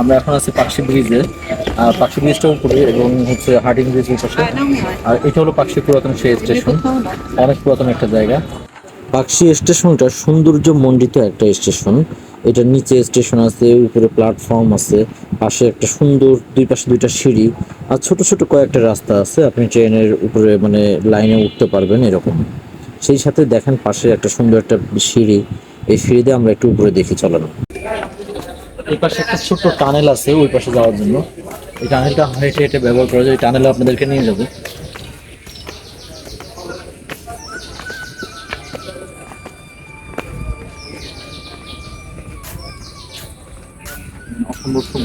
আমরা এখন আছি পাকশি ব্রিজে, আর পাকশি ব্রিজটার উপরে এবং হচ্ছে হার্ডিং ব্রিজের পাশে। আর এটা হলো পাকশি পুরাতন সেই স্টেশন, অনেক পুরাতন একটা জায়গা। পাকশি স্টেশনটা সৌন্দর্য মণ্ডিত একটা স্টেশন। এটা নিচে স্টেশন আছে, উপরে প্ল্যাটফর্ম আছে, পাশে একটা সুন্দর দুই পাশে দুইটা সিঁড়ি, আর ছোট ছোট কয়েকটা রাস্তা আছে, আপনি ট্রেনের উপরে মানে লাইনে উঠতে পারবেন এরকম। সেই সাথে দেখেন পাশে একটা সুন্দর একটা সিঁড়ি, এই সিঁড়ি দিয়ে আমরা একটু উপরে দেখি চলেন এই পাশে একটা ছোট্ট টানেল আছে ওই পাশে যাওয়ার জন্য। এই টানেলটা হেঁটে হেঁটে ব্যবহার করা যায়। এই টানেলে আপনাদেরকে নিয়ে যাবে।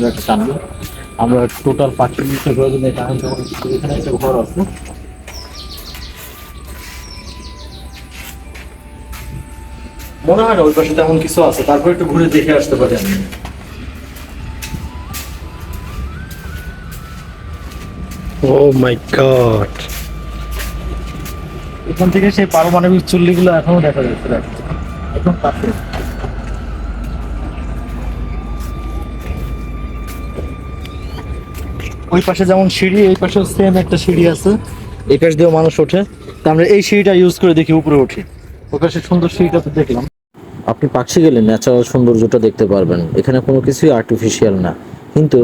একটা টানেল। আমরা টোটাল পাঁচশো মিনিটের ঘর আছে। মনে হয় না, ওই পাশে তেমন কিছু আছে। তারপর একটু ঘুরে দেখে আসতে পারি আমি। ও মাই গড এখান থেকে সেই পারমাণবিক চুল্লিগুলো এখনও দেখা যাচ্ছে। একদম কাছে ওই পাশে যেমন সিঁড়ি এই পাশেও সেম একটা সিঁড়ি আছে। এই পাশ দিয়েও মানুষ ওঠে। তা আমরা এই সিঁড়িটা ইউজ করে দেখি উপরে উঠি। ওই পাশে সুন্দর সিঁড়িটা তো দেখলাম। আপনি পাখি গেলে ন্যাচারাল সৌন্দর্যটা দেখতে পারবেন। এখানে কোনো কিছুই আর্টিফিশিয়াল না। কিন্তু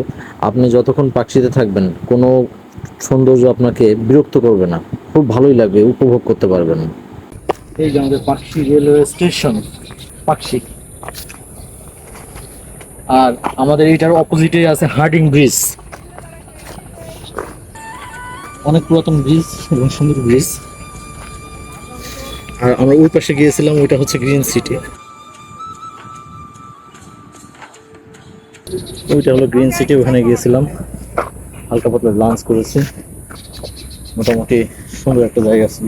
আপনি যতক্ষণ পাখিতে থাকবেন কোনো সৌন্দর্য আপনাকে বিরক্ত করবে না। খুব ভালোই লাগবে, উপভোগ করতে পারবেন। এই যে আমাদের পাকশি রেলওয়ে স্টেশন পাকশি আর আমাদের এইটার অপোজিটে আছে হার্ডিং ব্রিজ। অনেক পুরাতন ব্রিজ এবং সুন্দর ব্রিজ। আর আমরা ওই পাশে গিয়েছিলাম, ওইটা হচ্ছে গ্রিন সিটি। ওইটা হলো গ্রিন সিটি, ওখানে গিয়েছিলাম। হালকা পাতলা লাঞ্চ করেছি। মোটামুটি সুন্দর একটা জায়গা ছিল।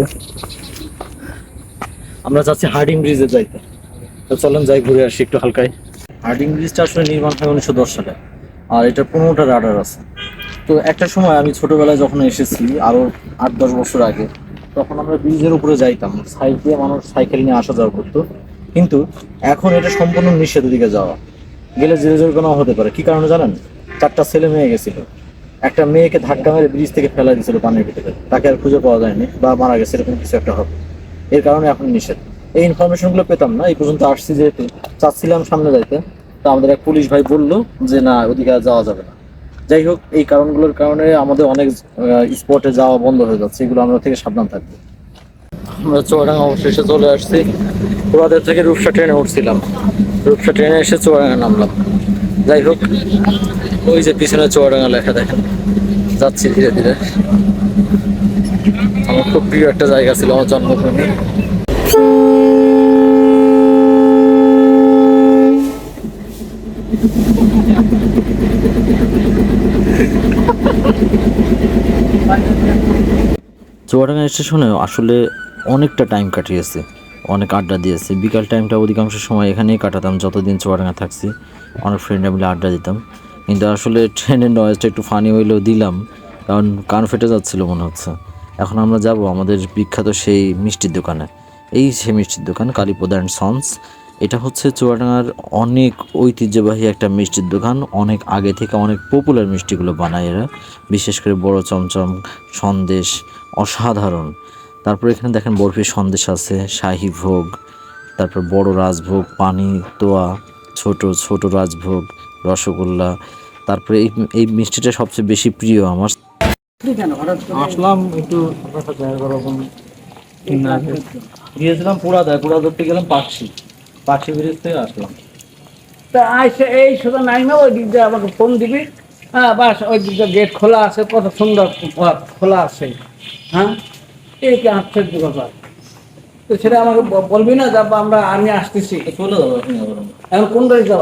আমরা যাচ্ছি হার্ডিং ব্রিজে যাইতে। তো চলেন যাই ঘুরে আসি একটু হালকায়। হার্ডিং ব্রিজটা আসলে নির্মাণ হয় উনিশশো দশ সালে। আর এটা পনেরোটা রাডার আছে। তো একটা সময় আমি ছোটবেলায় যখন এসেছি আরও আট দশ বছর আগে, তখন আমরা ব্রিজের উপরে যাইতাম। দিয়ে মানুষ সাইকেল নিয়ে আসা যাওয়া করতো। কিন্তু এখন এটা সম্পূর্ণ নিষেধ দিকে যাওয়া। গেলে জেলে জরিমানাও হতে পারে। কি কারণে জানেন? চারটা ছেলে মেয়ে গেছিল। একটা মেয়েকে ধাক্কা মেরে ব্রিজ থেকে ফেলা দিয়েছিল পানির ভিতরে। তাকে আর খুঁজে পাওয়া যায়নি বা মারা গেছে, এরকম কিছু একটা হবে। এর কারণে এখন নিষেধ। এই ইনফরমেশনগুলো পেতাম না, এই পর্যন্ত আসছি যেহেতু। চাচ্ছিলাম সামনে যাইতে, তা আমাদের এক পুলিশ ভাই বলল যে, না, ওদিকে যাওয়া যাবে না। যাই হোক, এই কারণগুলোর কারণে আমাদের অনেক স্পটে যাওয়া বন্ধ হয়ে যাচ্ছে। এগুলো আমরা থেকে সাবধান থাকব। আমরা চুয়াডাঙ্গা অবশেষে চলে আসছি। পুরাদের থেকে রূপসা ট্রেনে উঠছিলাম। রূপসা ট্রেনে এসে চুয়াডাঙ্গা নামলাম। যাই হোক, ওই যে পিছনে চুয়াডাঙ্গা লেখা দেখেন যাচ্ছি ধীরে ধীরে। আমার খুব প্রিয় একটা জায়গা ছিল আমার জন্মভূমি। চুয়াডাঙ্গা স্টেশনে আসলে অনেকটা টাইম কাটিয়েছে। অনেক আড্ডা দিয়েছে। বিকাল টাইমটা অধিকাংশ সময় এখানেই কাটাতাম, যতদিন চুয়াডাঙ্গা থাকছি। অনেক ফ্রেন্ডরা মিলে আড্ডা দিতাম। কিন্তু আসলে ট্রেনের নয়েজটা একটু ফানি হইলেও দিলাম, কারণ কান ফেটে যাচ্ছিল মনে হচ্ছে। এখন আমরা যাব আমাদের বিখ্যাত সেই মিষ্টির দোকানে। এই সেই মিষ্টির দোকান, কালীপদ অ্যান্ড সন্স এটা হচ্ছে চুয়াডাঙ্গার অনেক ঐতিহ্যবাহী একটা মিষ্টির দোকান। অনেক আগে থেকে অনেক পপুলার মিষ্টিগুলো বানায় এরা। বিশেষ করে বড় চমচম, সন্দেশ, অসাধারণ। তারপর এখানে দেখেন বরফি সন্দেশ আছে শাহী ভোগ তারপর বড় রাজভোগ পানি তোয়া ছোট ছোট রাজভোগ রসগোল্লা তারপরে এই এই মিষ্টিটা সবচেয়ে বেশি প্রিয় আমার। আসলাম একটু। গিয়েছিলাম পুরা দেয় পুরা ধরতে গেলাম পাকশি পাকশি ব্রিজ থেকে আসলাম। তা আইসে এই শুধু নাইমে ওই দিক দিয়ে আমাকে ফোন দিবি। হ্যাঁ বাস ওই দিক দিয়ে গেট খোলা আছে কত সুন্দর খোলা আছে। হ্যাঁ? এই কি আশ্চর্য ব্যাপার। তো সেটা আমাকে বলবি না? যাব আমরা আমি আসতেছি। চলে যাব এখন এখন কোন গাড়ি যাব?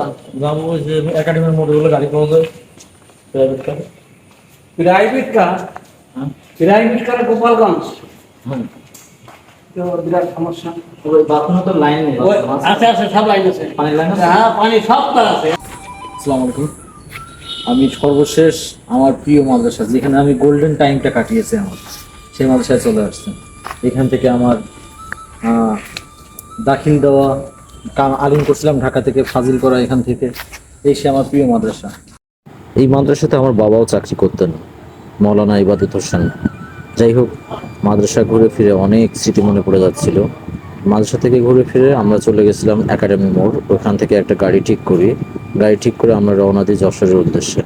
ওই যে একাডেমির মোড়গুলো গাড়ি পাওয়া যায়। প্রাইভেট কার প্রাইভেট কার হ্যাঁ। Private car Gopalganj? তো বিরাট সমস্যা। ওই বাথরুমে তো লাইন নেই ওই আছে। আছে সব লাইন আছে। পানির লাইন আছে? হ্যাঁ পানি সব তার আছে। আসসালামু আলাইকুম। আমি সর্বশেষ আমার প্রিয় মাদ্রাসা যেখানে আমি গোল্ডেন টাইমটা কাটিয়েছি আমার। সেই মাদ্রাসায় চলে আসছে। এখান থেকে আমার দাখিল দেওয়া আলিম করছিলাম ঢাকা থেকে ফাজিল করা এখান থেকে। এই সে আমার প্রিয় মাদ্রাসা। এই মাদ্রাসাতে আমার বাবাও চাকরি করতেন, মৌলানা ইবাদত হোসেন। যাই হোক, মাদ্রাসা ঘুরে ফিরে অনেক স্মৃতি মনে পড়ে যাচ্ছিল। মাদ্রাসা থেকে ঘুরে ফিরে আমরা চলে গেছিলাম একাডেমি মোড়। ওখান থেকে একটা গাড়ি ঠিক করি। গাড়ি ঠিক করে আমরা রওনা দিই যশোরের উদ্দেশ্যে।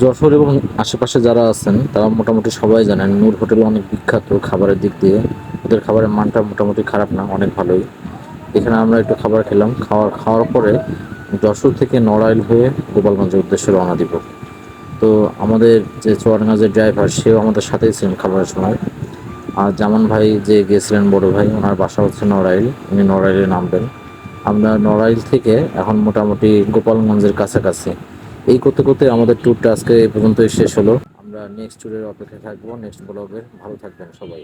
যশোর এবং আশেপাশে যারা আছেন, তারা মোটামুটি সবাই জানেন নূর হোটেল অনেক বিখ্যাত খাবারের দিক দিয়ে। ওদের খাবারের মানটা মোটামুটি খারাপ না, অনেক ভালোই। এখানে আমরা একটু খাবার খেলাম, খাওয়ার খাওয়ার পরে যশোর থেকে নড়াইল হয়ে গোপালগঞ্জের উদ্দেশ্যে রওনা দিব। তো আমাদের যে চুয়াডাঙ্গাজের ড্রাইভার, সেও আমাদের সাথেই ছিলেন খাবারের সময়। আর জামান ভাই যে গেছিলেন, বড় ভাই, ওনার বাসা হচ্ছে নড়াইল, উনি নড়াইলে নামবেন। আমরা নড়াইল থেকে এখন মোটামুটি গোপালগঞ্জের কাছাকাছি। এই করতে করতে আমাদের ট্যুরটা আজকে এই পর্যন্তই শেষ হলো। আমরা নেক্সট ট্যুরের অপেক্ষায় থাকব নেক্সট ব্লগের ভালো থাকবেন সবাই।